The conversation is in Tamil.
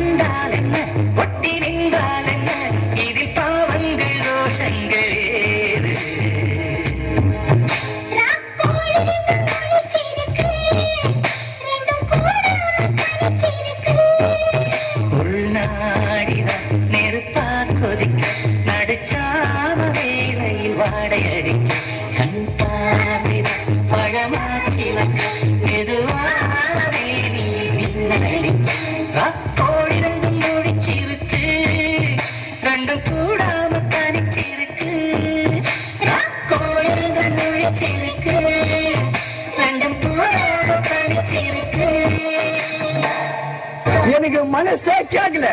வந்தால் என்ன ஒட்டி நின்றால் என்ன இதில் பாவங்கள் தோஷங்கள் ஏது? உள்நாடிதான் நெருப்பா கொதிக்க நடுச்சாம கண்டு கூடாம கணிச்சிருக்கு கோழிகள் முழிச்சிருக்கு. கண்டும் கூடாம கணிச்சிருக்கு எனக்கு மனசே கேட்கல